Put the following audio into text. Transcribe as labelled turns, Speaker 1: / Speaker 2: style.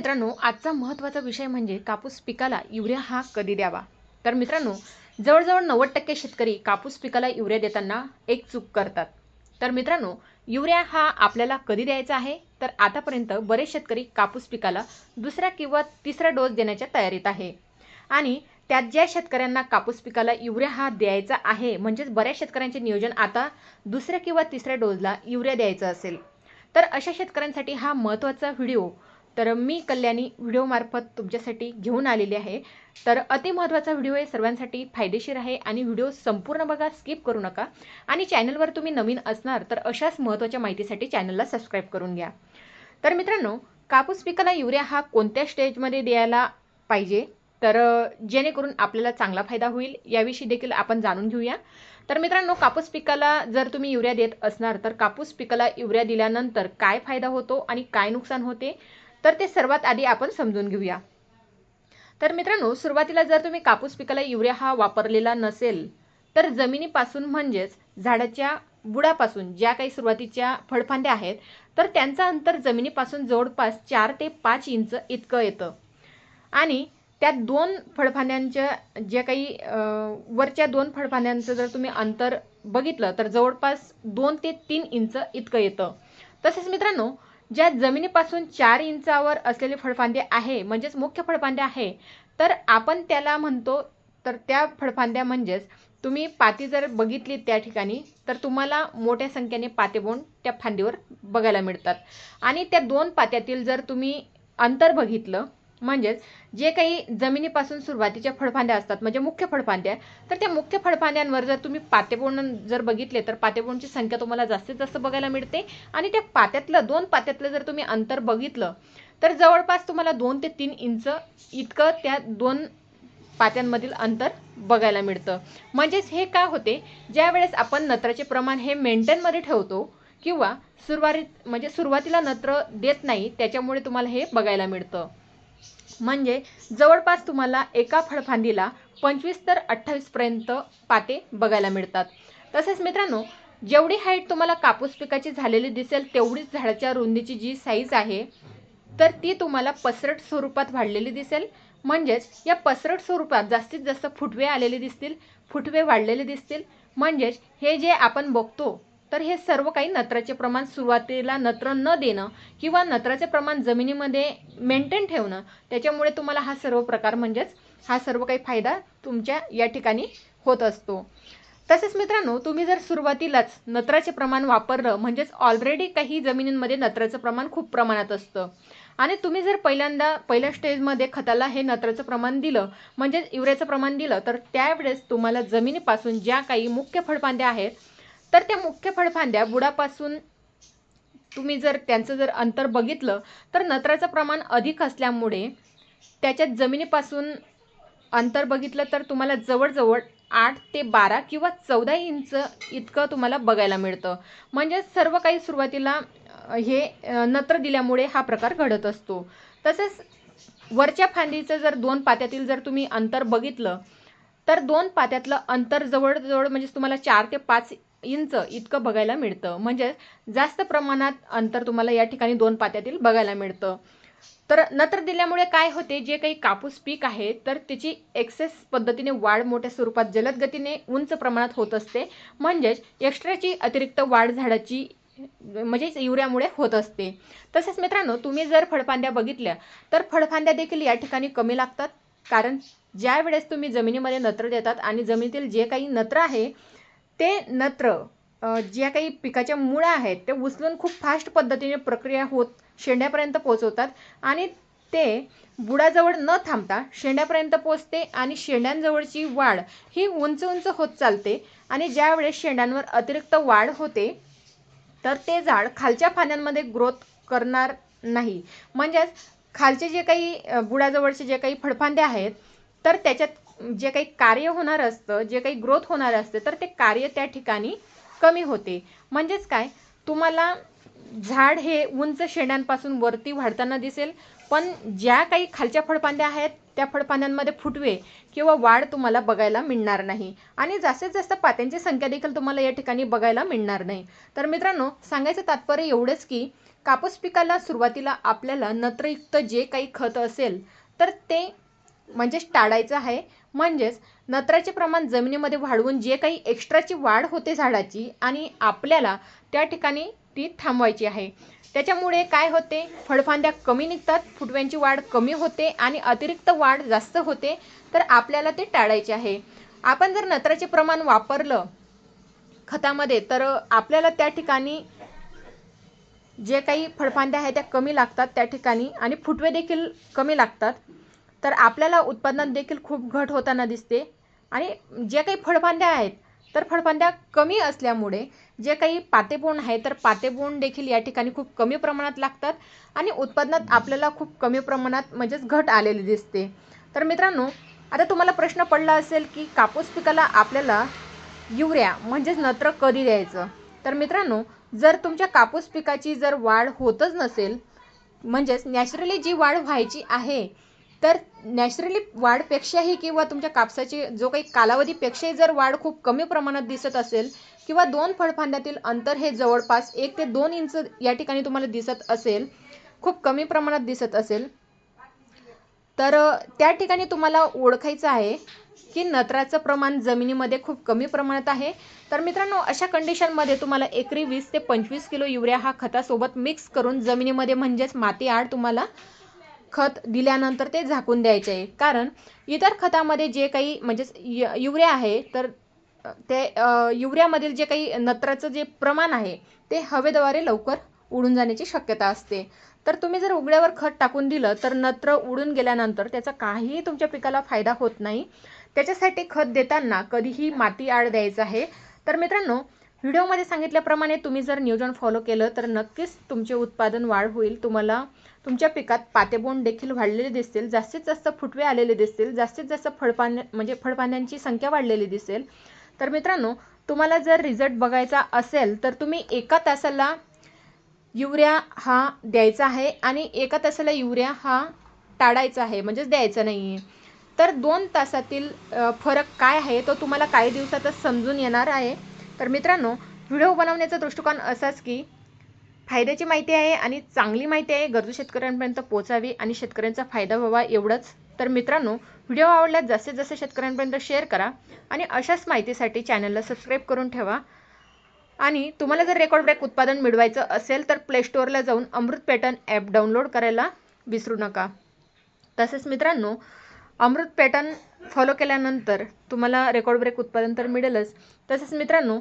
Speaker 1: मित्रांनो आजचा महत्त्वाचा विषय म्हणजे कापूस पिकाला युरिया हा कधी द्यावा? तर मित्रांनो जवळजवळ नव्वद टक्के शेतकरी कापूस पिकाला युरिया देताना एक चूक करतात. तर मित्रांनो युरिया हा आपल्याला कधी द्यायचा आहे? तर आतापर्यंत बरेच शेतकरी कापूस पिकाला दुसरा किंवा तिसरा डोस देण्याच्या तयारीत आहे. आणि त्यात ज्या शेतकऱ्यांना कापूस पिकाला युरिया हा द्यायचा आहे म्हणजेच बऱ्याच शेतकऱ्यांचे नियोजन आता दुसऱ्या किंवा तिसऱ्या डोसला युरिया द्यायचा असेल. तर अशा शेतकऱ्यांसाठी हा महत्त्वाचा व्हिडिओ तर मी कल्याणी व्हिडिओमार्फत तुमच्यासाठी घेऊन आलेली आहे. तर अति महत्त्वाचा व्हिडिओ आहे सर्वांसाठी फायदेशीर आहे आणि व्हिडिओ संपूर्ण बघा स्किप करू नका. आणि चॅनलवर तुम्ही नवीन असणार तर अशाच महत्त्वाच्या माहितीसाठी चॅनलला सबस्क्राईब करून घ्या. तर मित्रांनो कापूस पिकाला युरिया हा कोणत्या स्टेजमध्ये द्यायला पाहिजे? तर जेणेकरून आपल्याला चांगला फायदा होईल याविषयी देखील आपण जाणून घेऊया. तर मित्रांनो कापूस पिकाला जर तुम्ही युरिया देत असणार तर कापूस पिकाला युरिया दिल्यानंतर काय फायदा होतो आणि काय नुकसान होते? तर ते सर्वात आधी आपण समजून घेऊया. तर मित्रांनो सुरुवातीला जर तुम्ही कापूस पिकाला युरिया हा वापरलेला नसेल तर जमिनीपासून म्हणजेच झाडाच्या बुडापासून ज्या काही सुरुवातीच्या फळफांद्या आहेत तर त्यांचं अंतर जमिनीपासून जवळपास चार ते पाच इंच इतकं येतं. आणि त्या दोन फळफांद्यांच्या ज्या काही वरच्या दोन फळफांद्यांचं जर तुम्ही अंतर बघितलं तर जवळपास दोन ते तीन इंच इतकं येतं. तसेच मित्रांनो ज्या जमिनीपासून चार इंचावर असलेले फळफांदे आहे म्हणजेच मुख्य फळफांदे आहे तर आपण त्याला म्हणतो तर त्या फळफांद्या म्हणजेच तुम्ही पाती जर बघितली त्या ठिकाणी तर तुम्हाला मोठ्या संख्येने पातेबोंड त्या फांदीवर बघायला मिळतात. आणि त्या दोन पात्यातील जर तुम्ही अंतर बघितलं म्हणजेच जे काही जमिनीपासून सुरुवातीच्या फळफांद्या असतात म्हणजे मुख्य फळफांद्या तर त्या मुख्य फळफांद्यांवर जर तुम्ही पातेबोंड जर बघितले तर पातेबोंडची संख्या तुम्हाला जास्तीत जास्त बघायला मिळते. आणि त्या पात्यातलं दोन पात्यातलं जर तुम्ही अंतर बघितलं तर जवळपास तुम्हाला दोन ते तीन इंच इतकं त्या दोन पात्यांमधील अंतर बघायला मिळतं. म्हणजेच हे का होते? ज्या वेळेस आपण नत्राचे प्रमाण हे मेंटेनमध्ये ठेवतो किंवा सुरुवातीत म्हणजे सुरुवातीला नत्र देत नाही त्याच्यामुळे तुम्हाला हे बघायला मिळतं. म्हणजे जवळपास तुम्हाला एका फळफांदीला पंचवीस तर अठ्ठावीसपर्यंत पाते बघायला मिळतात. तसेच मित्रांनो जेवढी हाईट तुम्हाला कापूस पिकाची झालेली दिसेल तेवढीच झाडाच्या रुंदीची जी साईज आहे तर ती तुम्हाला पसरट स्वरूपात वाढलेली दिसेल. म्हणजेच या पसरट स्वरूपात जास्तीत जास्त फुटवे आलेले दिसतील फुटवे वाढलेले दिसतील. म्हणजेच हे जे आपण बघतो तर हे सर्व काही नत्राचे प्रमाण सुरुवातीला नत्र न देणं किंवा नत्राचे प्रमाण जमिनीमध्ये मेंटेन ठेवणं त्याच्यामुळे तुम्हाला हा सर्व प्रकार म्हणजेच हा सर्व काही फायदा तुमच्या या ठिकाणी होत असतो. तसेच मित्रांनो तुम्ही जर सुरुवातीलाच नत्राचे प्रमाण वापरलं म्हणजेच ऑलरेडी काही जमिनींमध्ये नत्राचं प्रमाण खूप प्रमाणात असतं. आणि तुम्ही जर पहिल्यांदा पहिल्या स्टेजमध्ये खताला हे नत्राचं प्रमाण दिलं म्हणजेच युरियाचं प्रमाण दिलं तर त्यावेळेस तुम्हाला जमिनीपासून ज्या काही मुख्य फळफांद्या आहेत तर त्या मुख्य फळफांद्या बुडापासून तुम्ही जर त्यांचं जर अंतर बघितलं तर नत्राचं प्रमाण अधिक असल्यामुळे त्याच्यात जमिनीपासून अंतर बघितलं तर तुम्हाला जवळजवळ आठ ते बारा किंवा चौदा इंच इतकं तुम्हाला बघायला मिळतं. म्हणजे सर्व काही सुरुवातीला हे नत्र दिल्यामुळे हा प्रकार घडत असतो. तसेच वरच्या फांदीचं जर दोन पात्यातील जर तुम्ही अंतर बघितलं तर दोन पात्यातलं अंतर जवळजवळ म्हणजे तुम्हाला चार ते पाच इंच इतकं बघायला मिळतं. म्हणजे जास्त प्रमाणात अंतर तुम्हाला या ठिकाणी दोन पात्यातील बघायला मिळतं. तर नत्र दिल्यामुळे काय होते? जे काही कापूस पीक आहे तर त्याची एक्सेस पद्धतीने वाढ मोठ्या स्वरूपात जलद गतीने उंच प्रमाणात होत असते. म्हणजेच एक्स्ट्राची अतिरिक्त वाढ झाडाची म्हणजेच युरियामुळे होत असते. तसेच मित्रांनो तुम्ही जर फळफांद्या बघितल्या तर फळफांद्या देखील या ठिकाणी कमी लागतात. कारण ज्या वेळेस तुम्ही जमिनीमध्ये नत्र देतात आणि जमिनीतील जे काही नत्र आहे ते नत्र ज्या काही पिकाच्या मुळं आहेत ते उचलून खूप फास्ट पद्धतीने प्रक्रिया होत शेंड्यापर्यंत पोचवतात आणि ते बुडाजवळ न थांबता शेंड्यापर्यंत पोचते आणि शेंड्यांजवळची वाढ ही उंच उंच होत चालते आणि ज्यावेळेस शेंड्यांवर अतिरिक्त वाढ होते तर ते झाड खालच्या फांद्यांमध्ये ग्रोथ करणार नाही. म्हणजेच खालचे जे काही बुडाजवळचे जे काही फळफांदे आहेत तर त्याच्यात जे काही कार्य होणार असतं जे काही ग्रोथ होणार असते तर ते कार्य त्या ठिकाणी कमी होते. म्हणजेच काय? तुम्हाला झाड हे उंच शेंड्यांपासून वरती वाढताना दिसेल पण ज्या काही खालच्या फळपांद्या आहेत त्या फळपांद्यांमध्ये फुटवे किंवा वाढ तुम्हाला बघायला मिळणार नाही. आणि जास्तीत जास्त पात्यांची संख्या देखील तुम्हाला या ठिकाणी बघायला मिळणार नाही. तर मित्रांनो सांगायचं तात्पर्य एवढंच की कापूस पिकाला सुरुवातीला आपल्याला नत्रयुक्त जे काही खत असेल तर ते म्हणजेच टाळायचं आहे. म्हणजेच नत्राचे प्रमाण जमिनीमध्ये वाढवून जे काही एक्स्ट्राची वाढ होते झाडाची आणि आपल्याला त्या ठिकाणी ती थांबवायची आहे. त्याच्यामुळे काय होते? फळफांद्या कमी निघतात फुटव्यांची वाढ कमी होते आणि अतिरिक्त वाढ जास्त होते तर आपल्याला ते टाळायचे आहे. आपण जर नत्राचे प्रमाण वापरलं खतामध्ये तर आपल्याला त्या ठिकाणी जे काही फळफांद्या आहेत त्या कमी लागतात त्या ठिकाणी आणि फुटवे देखील कमी लागतात. तर आपल्याला उत्पादनात देखील खूप घट होताना दिसते. आणि जे काही फळफांद्या आहेत तर फळफांद्या कमी असल्यामुळे जे काही पातेबोंड आहे तर पातेबोंड देखील या ठिकाणी खूप कमी प्रमाणात लागतात आणि उत्पादनात आपल्याला खूप कमी प्रमाणात म्हणजेच घट आलेली दिसते. तर मित्रांनो आता तुम्हाला प्रश्न पडला असेल की कापूस पिकाला आपल्याला युरिया म्हणजेच नत्र कधी द्यायचं? तर मित्रांनो जर तुमच्या कापूस पिकाची जर वाढ होतच नसेल म्हणजेच नॅचरली जी वाढ व्हायची आहे तर नॅचरली वाढपेक्षाही किंवा तुमच्या कापसाची जो काही कालावधीपेक्षाही जर वाढ खूप कमी प्रमाणात दिसत असेल किंवा दोन फळफांद्यातील अंतर हे जवळपास एक ते दोन इंच या ठिकाणी तुम्हाला दिसत असेल खूप कमी प्रमाणात दिसत असेल तर त्या ठिकाणी तुम्हाला ओळखायचं आहे की नत्राचं प्रमाण जमिनीमध्ये खूप कमी प्रमाणात आहे. तर मित्रांनो अशा कंडिशनमध्ये तुम्हाला एकरी वीस ते पंचवीस किलो युरिया हा खतासोबत मिक्स करून जमिनीमध्ये म्हणजेच माती आड तुम्हाला खत दिल्यानंतर ते झाकून द्यायचे. आहे कारण इतर खतामध्ये जे काही म्हणजेच य युरिया आहे तर ते युरियामधील जे काही नत्राचं जे प्रमाण आहे ते हवेद्वारे लवकर उडून जाण्याची शक्यता असते. तर तुम्ही जर उघड्यावर खत टाकून दिलं तर नत्र उडून गेल्यानंतर त्याचा काहीही तुमच्या पिकाला फायदा होत नाही. त्याच्यासाठी खत देताना कधीही माती आड द्यायचं आहे. तर मित्रांनो व्हिडिओमध्ये सांगितल्याप्रमाणे तुम्ही जर नियोजन फॉलो केलं तर नक्कीच तुमचे उत्पादन वाढ होईल. तुम्हाला तुमच्या पिकात पातेबोंड देखील वाढलेले दिसतील. जास्तीत जास्त फुटवे आलेले दिसतील. जास्तीत जास्त फळपान म्हणजे फळपांद्यांची संख्या वाढलेली दिसेल. तर मित्रांनो तुम्हाला जर रिझल्ट बघायचा असेल तर तुम्ही एका तासाला युरिया हा द्यायचा आहे आणि एका तासाला युरिया हा टाळायचा आहे म्हणजेच द्यायचा नाही आहे तर दोन तासातील फरक काय आहे तो तुम्हाला काही दिवसातच समजून येणार आहे. तर मित्रांनो व्हिडिओ बनवण्याचा दृष्टिकोन असाच की फायद्याची माहिती आहे आणि चांगली माहिती आहे गरजू शेतकऱ्यांपर्यंत पोचावी आणि शेतकऱ्यांचा फायदा व्हावा एवढंच. तर मित्रांनो व्हिडिओ आवडल्यास जास्तीत जास्त शेतकऱ्यांपर्यंत शेअर करा आणि अशाच माहितीसाठी चॅनलला सबस्क्राईब करून ठेवा. आणि तुम्हाला जर रेकॉर्ड ब्रेक उत्पादन मिळवायचं असेल तर प्लेस्टोअरला जाऊन अमृत पॅटर्न ॲप डाउनलोड करायला विसरू नका. तसेच मित्रांनो अमृत पॅटर्न फॉलो केल्यानंतर तुम्हाला रेकॉर्ड ब्रेक उत्पादन तर मिळेलच. तसेच मित्रांनो